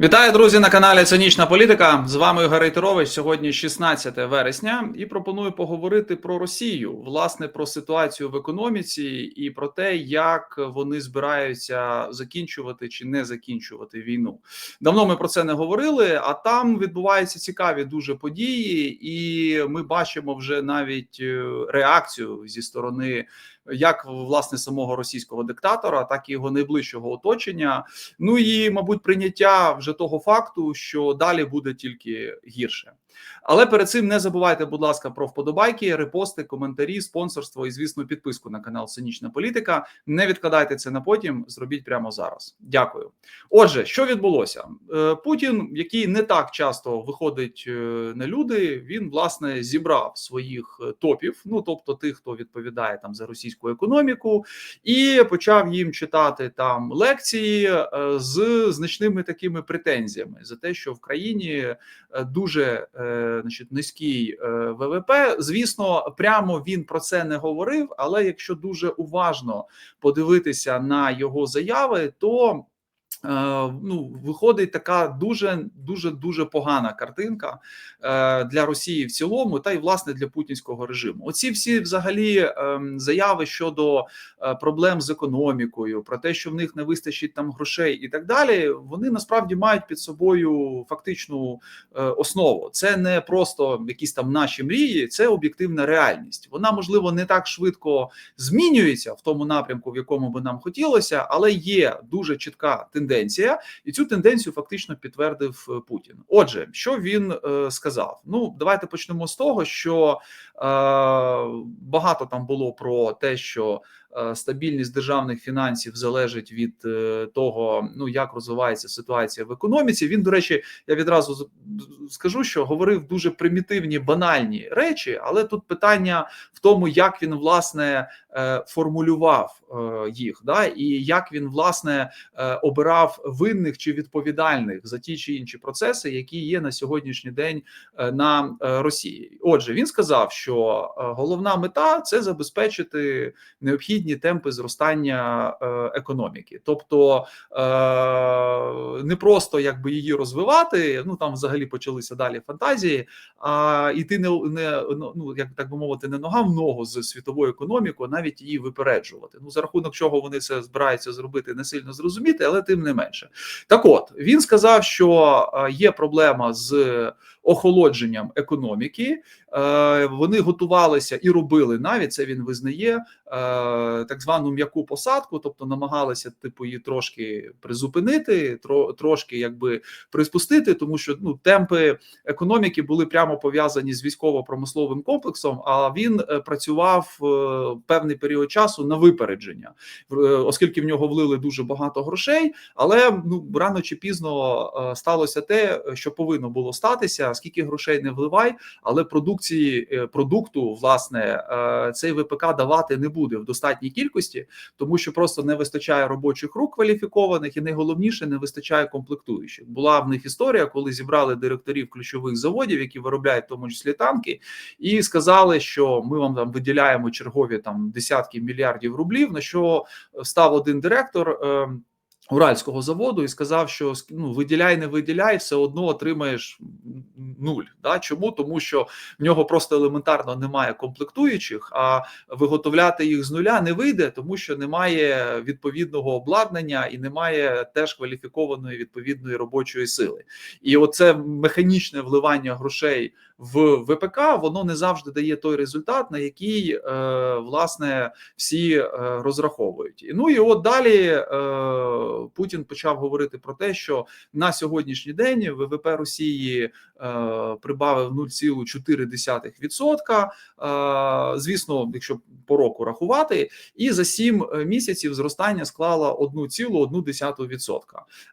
Вітаю, друзі, на каналі Цинічна Політика. З вами Ігор Рейтерович. Сьогодні 16 вересня, і пропоную поговорити про Росію, власне, про ситуацію в економіці і про те, як вони збираються закінчувати чи не закінчувати війну. Давно ми про це не говорили. А там відбуваються цікаві дуже події, і ми бачимо вже навіть е, реакцію зі сторони як власне самого російського диктатора, так і його найближчого оточення. Ну і мабуть, прийняття вже того факту, що далі буде тільки гірше. Але перед цим не забувайте, будь ласка, про вподобайки, репости, коментарі, спонсорство і, звісно, підписку на канал Цинічна Політика. Не відкладайте це на потім, зробіть прямо зараз. Дякую. Отже, що відбулося? Е, Путін, який не так часто виходить е, на люди, він власне зібрав своїх е, топів, ну тобто тих, хто відповідає там за російську економіку, і почав їм читати там лекції з значними такими претензіями за те, що в країні дуже значить, низький ВВП. Звісно, прямо він про це не говорив. Але якщо дуже уважно подивитися на його заяви, то Ну, виходить така дуже дуже дуже погана картинка для Росії в цілому, та й власне для путінського режиму. Оці всі взагалі ем, заяви щодо проблем з економікою, про те, що в них не вистачить там грошей, і так далі. Вони насправді мають під собою фактичну е, основу. Це не просто якісь там наші мрії, це об'єктивна реальність. Вона можливо не так швидко змінюється в тому напрямку, в якому би нам хотілося, але є дуже чітка тенденція тенденція, і цю тенденцію фактично підтвердив е, Путін. Отже, що він е, сказав? Ну, давайте почнемо з того, що е, багато там було про те, що стабільність державних фінансів залежить від е, того, ну як розвивається ситуація в економіці. Він, до речі, я відразу скажу, що говорив дуже примітивні банальні речі, але тут питання в тому, як він власне е, формулював їх, да і як він власне обирав винних чи відповідальних за ті чи інші процеси, які є на сьогоднішній день на Росії. Отже, він сказав, що головна мета це забезпечити необхідні необхідні темпи зростання е, економіки, тобто е, не просто якби її розвивати. Ну там взагалі почалися далі фантазії, а йти не не ну як так би мовити, не нога в ногу з світовою економікою, навіть її випереджувати. Ну за рахунок чого вони це збираються зробити, не сильно зрозуміти, але тим не менше. Так, от він сказав, що е, є проблема з охолодженням економіки. Е, вони готувалися і робили навіть це. Він визнає е, так звану м'яку посадку, тобто намагалися типу її трошки призупинити, трошки якби приспустити, тому що ну темпи економіки були прямо пов'язані з військово-промисловим комплексом. А він е, працював певний період часу на випередження, оскільки в нього влили дуже багато грошей. Але ну рано чи пізно сталося те, що повинно було статися скільки грошей не вливай, але продукції е, продукту власне е, цей ВПК давати не буде в достатній кількості, тому що просто не вистачає робочих рук кваліфікованих, і найголовніше не вистачає комплектуючих. Була в них історія, коли зібрали директорів ключових заводів, які виробляють в тому числі танки, і сказали, що ми вам там виділяємо чергові там десятки мільярдів рублів. На що став один директор. Уральського заводу і сказав, що ну виділяй, не виділяй, все одно отримаєш нуль. Да? Чому? Тому що в нього просто елементарно немає комплектуючих, а виготовляти їх з нуля не вийде, тому що немає відповідного обладнання і немає теж кваліфікованої відповідної робочої сили. І оце механічне вливання грошей в ВПК, воно не завжди дає той результат, на який е, власне всі е, розраховують. Ну і от далі. Е, Путін почав говорити про те, що на сьогоднішній день ВВП Росії прибавив 0,4%. Е, звісно, якщо по року рахувати, і за 7 місяців зростання склало 1,1%.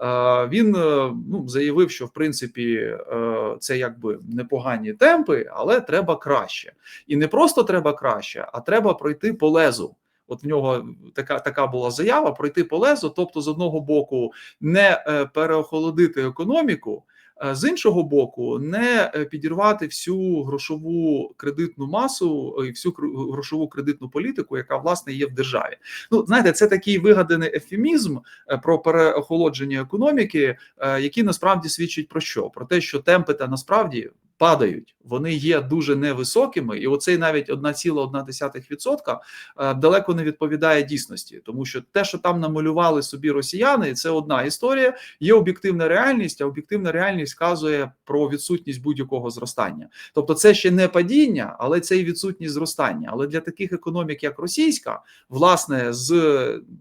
Е, він е, ну заявив, що в принципі е, це якби непогані темпи, але треба краще, і не просто треба краще, а треба пройти по лезу. От в нього така така була заява пройти по лезу, тобто, з одного боку, не е, переохолодити економіку. Е, З іншого боку, не е, підірвати всю грошову кредитну масу і всю грошову кредитну політику, яка власне є в державі. Ну знаєте, це такий вигаданий ефемізм е, про переохолодження економіки, е, який насправді свідчить про що? Про те, що темпи та насправді падають, вони є дуже невисокими, і оцей навіть 1,1% е, далеко не відповідає дійсності, тому що те, що там намалювали собі росіяни, це одна історія. Є об'єктивна реальність, а об'єктивна реальність вказує про відсутність будь-якого зростання. Тобто, це ще не падіння, але це і відсутність зростання. Але для таких економік, як російська, власне, з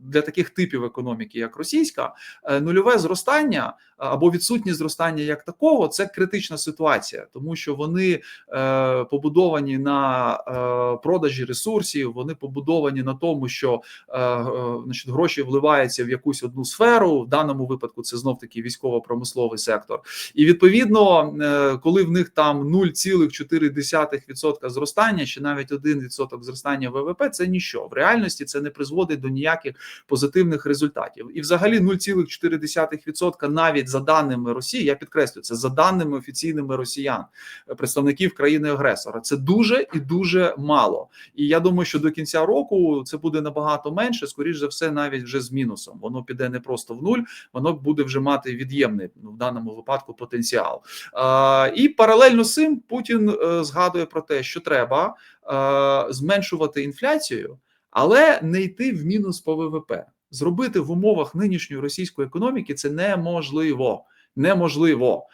для таких типів економіки, як російська, е, нульове зростання або відсутність зростання як такого це критична ситуація, тому що вони е, побудовані на е, продажі ресурсів, вони побудовані на тому, що е, значить, гроші вливаються в якусь одну сферу. В даному випадку це знов таки військово-промисловий сектор. І відповідно, коли в них там 0,4% зростання, чи навіть 1% зростання ВВП, це ніщо. В реальності це не призводить до ніяких позитивних результатів. І взагалі 0,4% навіть за даними Росії, я підкреслю, це за даними офіційними росіян, представників країни-агресора. Це дуже і дуже мало. І я думаю, що до кінця року це буде набагато менше, скоріш за все, навіть вже з мінусом. Воно піде не просто в нуль, воно буде вже мати від'ємний ну, в даному випадку потенціал. І паралельно з цим Путін е, згадує про те, що треба е, зменшувати інфляцію, але не йти в мінус по ВВП. Зробити в умовах нинішньої російської економіки це неможливо. Неможливо.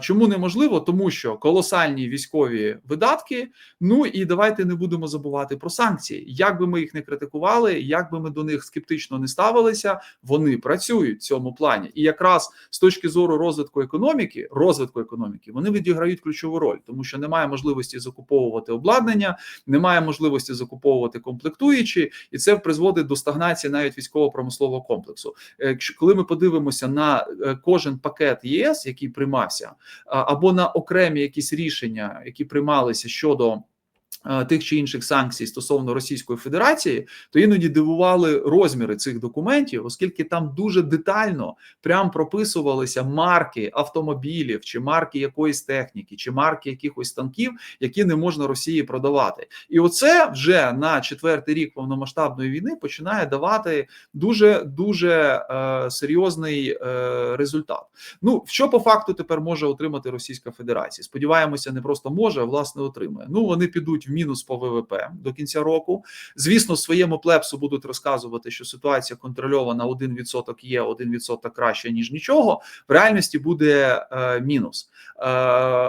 Чому неможливо? Тому що колосальні військові видатки. Ну і давайте не будемо забувати про санкції. Як би ми їх не критикували, як би ми до них скептично не ставилися, вони працюють в цьому плані. І якраз з точки зору розвитку економіки, розвитку економіки, вони відіграють ключову роль, тому що немає можливості закуповувати обладнання, немає можливості закуповувати комплектуючі, і це призводить до стагнації навіть військово-промислового комплексу. Е, коли ми подивимося на е, кожен пакет ЄС, який приймався, або на окремі якісь рішення, які приймалися щодо. Е, Тих чи інших санкцій стосовно Російської Федерації, то іноді дивували розміри цих документів, оскільки там дуже детально прям прописувалися марки автомобілів, чи марки якоїсь техніки, чи марки якихось танків, які не можна Росії продавати. І оце вже на четвертий рік повномасштабної війни починає давати дуже дуже е, серйозний е, результат. Ну що по факту тепер може отримати Російська Федерація? Сподіваємося, не просто може, а власне отримує. Ну вони підуть мінус по ВВП до кінця року. Звісно, своєму плепсу будуть розказувати, що ситуація контрольована 1% є, 1% краще ніж нічого. В реальності буде е, мінус. Е,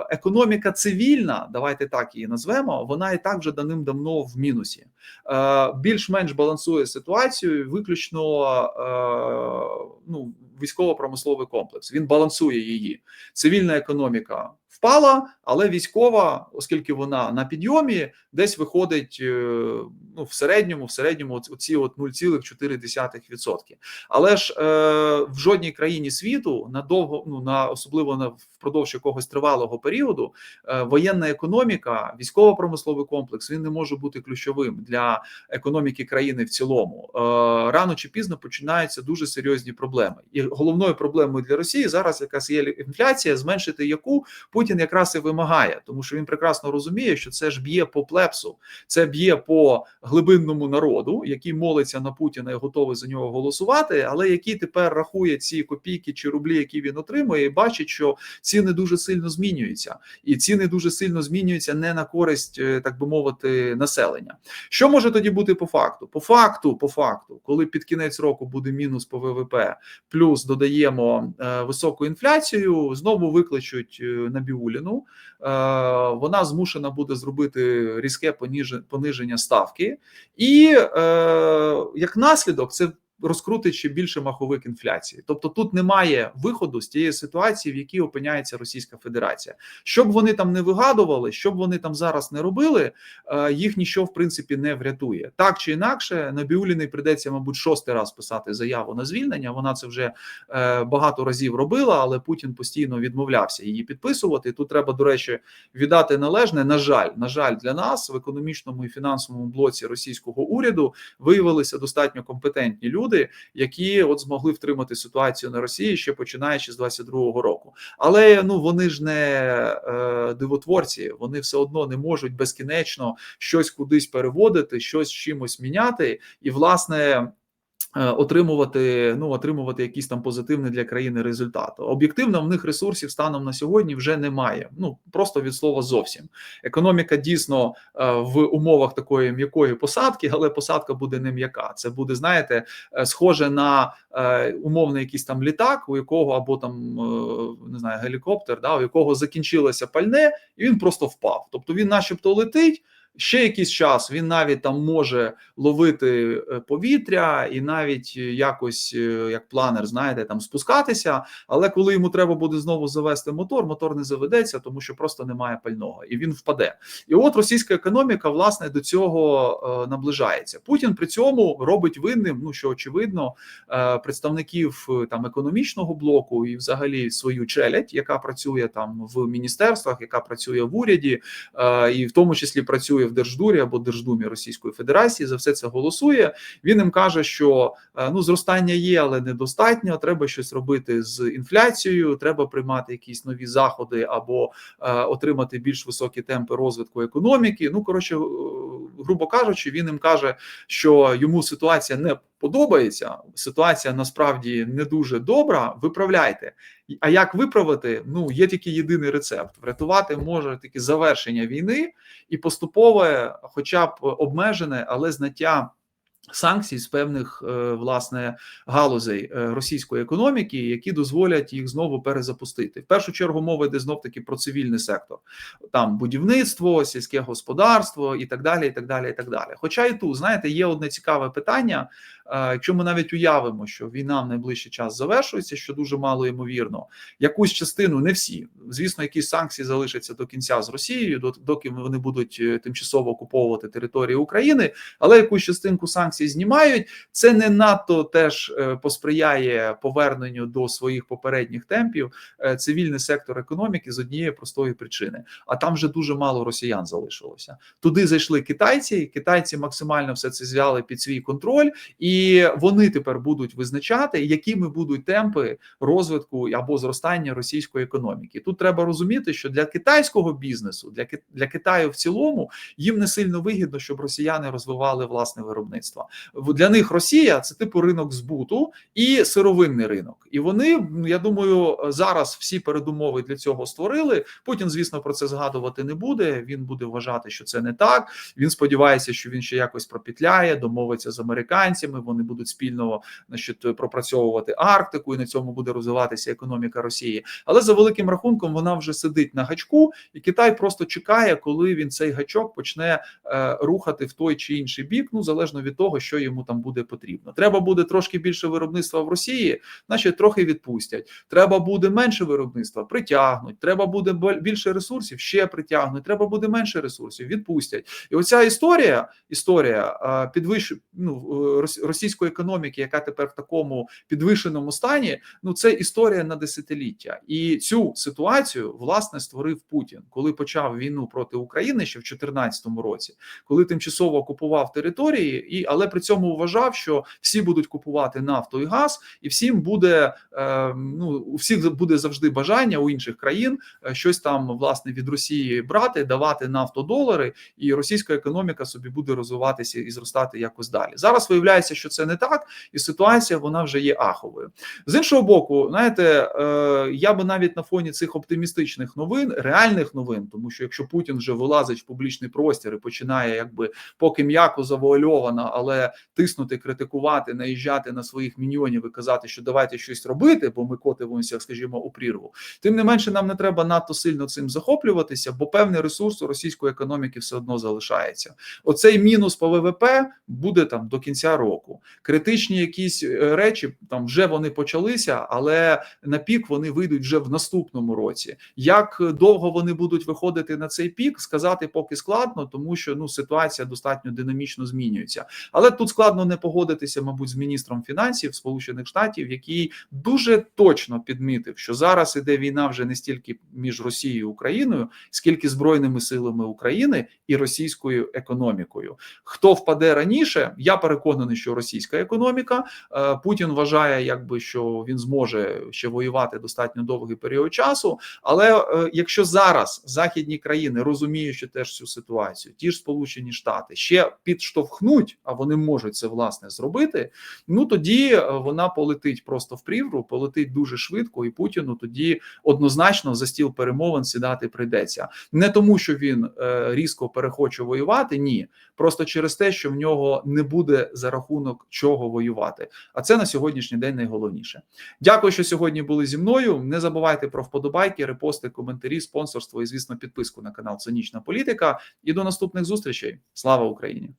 економіка цивільна, давайте так її назвемо. Вона і так вже даним-давно в мінусі. Е, більш-менш балансує ситуацію, виключно е, ну, військово-промисловий комплекс. Він балансує її. Цивільна економіка впала, але військова, оскільки вона на підйомі, десь виходить е, ну, в середньому, в середньому оці от 0,4%. Але ж е, в жодній країні світу надовго, ну на особливо на впродовж якогось тривалого періоду, е, воєнна економіка, військово-промисловий комплекс він не може бути ключовим для економіки країни в цілому. Е, рано чи пізно починаються дуже серйозні проблеми. І головною проблемою для Росії зараз якраз є інфляція, зменшити яку Путін якраз і вимагає, тому що він прекрасно розуміє, що це ж б'є по плепсу, це б'є по глибинному народу, який молиться на Путіна і готовий за нього голосувати, але який тепер рахує ці копійки чи рублі, які він отримує, і бачить, що ціни дуже сильно змінюються, і ціни дуже сильно змінюються не на користь, е, так би мовити, населення. Що може тоді бути по факту? По факту, по факту, коли під кінець року буде мінус по ВВП, плюс додаємо е, високу інфляцію, знову викличуть е, Набіуліну. Е, вона змушена буде зробити різке пониження ставки, і е, як наслідок, це розкрутить ще більше маховик інфляції. Тобто тут немає виходу з тієї ситуації, в якій опиняється Російська Федерація. Щоб вони там не вигадували, щоб вони там зараз не робили, е, їх нічого в принципі не врятує. Так чи інакше, Набіуліний придеться, мабуть, шостий раз писати заяву на звільнення. Вона це вже е, багато разів робила, але Путін постійно відмовлявся її підписувати. Тут треба, до речі, віддати належне. На жаль, на жаль, для нас в економічному і фінансовому блоці російського уряду виявилися достатньо компетентні люди. Люди, які от змогли втримати ситуацію на Росії ще починаючи з 22-го року. Але ну вони ж не е, дивотворці, вони все одно не можуть безкінечно щось кудись переводити, щось чимось міняти, і власне. Е, отримувати ну отримувати якісь там позитивний для країни результат. Об'єктивно в них ресурсів станом на сьогодні вже немає. Ну просто від слова зовсім. Економіка дійсно е, в умовах такої м'якої посадки, але посадка буде не м'яка. Це буде, знаєте, е, схоже на умовний якийсь там літак, у якого або там не знаю, гелікоптер, да, у якого закінчилося пальне, і він просто впав. Тобто він, начебто, летить. Ще якийсь час він навіть там може ловити е, повітря і навіть е, якось е, як планер, знаєте, там спускатися. Але коли йому треба буде знову завести мотор, мотор не заведеться, тому що просто немає пального, і він впаде. І от російська економіка власне до цього наближається. Путін при цьому робить винним, ну що очевидно, представників там економічного блоку і, взагалі, свою челядь, яка працює там в міністерствах, яка працює в уряді, і в тому числі працює працює в Держдурі або Держдумі Російської Федерації, за все це голосує. Він їм каже, що е, ну зростання є, але недостатньо. Треба щось робити з інфляцією. Треба приймати якісь нові заходи або е, отримати більш високі темпи розвитку економіки. Ну коротше, е, грубо кажучи, він їм каже, що йому ситуація не подобається. Ситуація насправді не дуже добра. Виправляйте. А як виправити? Ну є тільки єдиний рецепт: врятувати може тільки завершення війни і поступове, хоча б обмежене, але знаття. Санкцій з певних е, власне галузей е, російської економіки, які дозволять їх знову перезапустити. В першу чергу мова йде знов таки про цивільний сектор, там будівництво, сільське господарство і так далі. і так далі, і так далі. Хоча і тут знаєте, є одне цікаве питання. Якщо ми навіть уявимо, що війна в найближчий час завершується, що дуже мало ймовірно, якусь частину, не всі, звісно, якісь санкції залишаться до кінця з Росією, доки вони будуть е, тимчасово окуповувати територію України, але якусь частинку санкцій знімають. Це не надто теж е, посприяє поверненню до своїх попередніх темпів е, цивільний сектор економіки з однієї простої причини. А там вже дуже мало росіян залишилося. Туди зайшли китайці, китайці максимально все це зв'яли під свій контроль і і вони тепер будуть визначати, якими будуть темпи розвитку або зростання російської економіки. Тут треба розуміти, що для китайського бізнесу, для для Китаю в цілому їм не сильно вигідно, щоб росіяни розвивали власне виробництво. Для них Росія це типу ринок збуту і сировинний ринок. І вони я думаю, зараз всі передумови для цього створили. Путін, звісно, про це згадувати не буде. Він буде вважати, що це не так. Він сподівається, що він ще якось пропетляє, домовиться з американцями вони будуть спільно значить, пропрацьовувати Арктику, і на цьому буде розвиватися економіка Росії. Але за великим рахунком вона вже сидить на гачку, і Китай просто чекає, коли він цей гачок почне е, рухати в той чи інший бік. Ну залежно від того, що йому там буде потрібно. Треба буде трошки більше виробництва в Росії, значить трохи відпустять. Треба буде менше виробництва, притягнуть. Треба буде більше ресурсів, ще притягнуть. Треба буде менше ресурсів, відпустять. І оця історія, історія е, підвищ... ну, російської економіки, яка тепер в такому підвищеному стані, ну це історія на десятиліття, і цю ситуацію власне створив Путін, коли почав війну проти України ще в 2014 році, коли тимчасово окупував території, і але при цьому вважав, що всі будуть купувати нафту і газ, і всім буде е, ну у всіх буде завжди бажання у інших країн е, щось там власне від Росії брати, давати нафтодолари, і російська економіка собі буде розвиватися і зростати якось далі. Зараз виявляється, що це не так, і ситуація вона вже є аховою. З іншого боку, знаєте, е, я би навіть на фоні цих оптимістичних новин, реальних новин, тому що якщо Путін вже вилазить в публічний простір і починає, якби поки м'яко завуальовано, але тиснути, критикувати, наїжджати на своїх міньйонів і казати, що давайте щось робити, бо ми котимося, скажімо, у прірву. Тим не менше, нам не треба надто сильно цим захоплюватися, бо певний ресурс у російської економіки все одно залишається. Оцей мінус по ВВП буде там до кінця року. Критичні якісь е, речі там вже вони почалися, але на пік вони вийдуть вже в наступному році. Як довго вони будуть виходити на цей пік, сказати поки складно, тому що ну ситуація достатньо динамічно змінюється. Але тут складно не погодитися, мабуть, з міністром фінансів Сполучених Штатів, який дуже точно підмітив, що зараз іде війна вже не стільки між Росією і Україною, скільки збройними силами України і російською економікою. Хто впаде раніше? Я переконаний, що російська економіка. Е, Путін вважає, якби що він зможе ще воювати достатньо довгий період часу. Але е, якщо зараз західні країни, розуміючи теж цю ситуацію, ті ж Сполучені Штати ще підштовхнуть, а вони можуть це власне зробити. Ну тоді е, вона полетить просто в прірву, полетить дуже швидко, і Путіну тоді однозначно за стіл перемовин сідати прийдеться. Не тому, що він різко перехоче воювати, ні, просто через те, що в нього не буде за рахунок чого воювати. А це на сьогоднішній день найголовніше. Дякую, що сьогодні були зі мною. Не забувайте про вподобайки, репости, коментарі, спонсорство і, звісно, підписку на канал Цинічна Політика. І до наступних зустрічей. Слава Україні!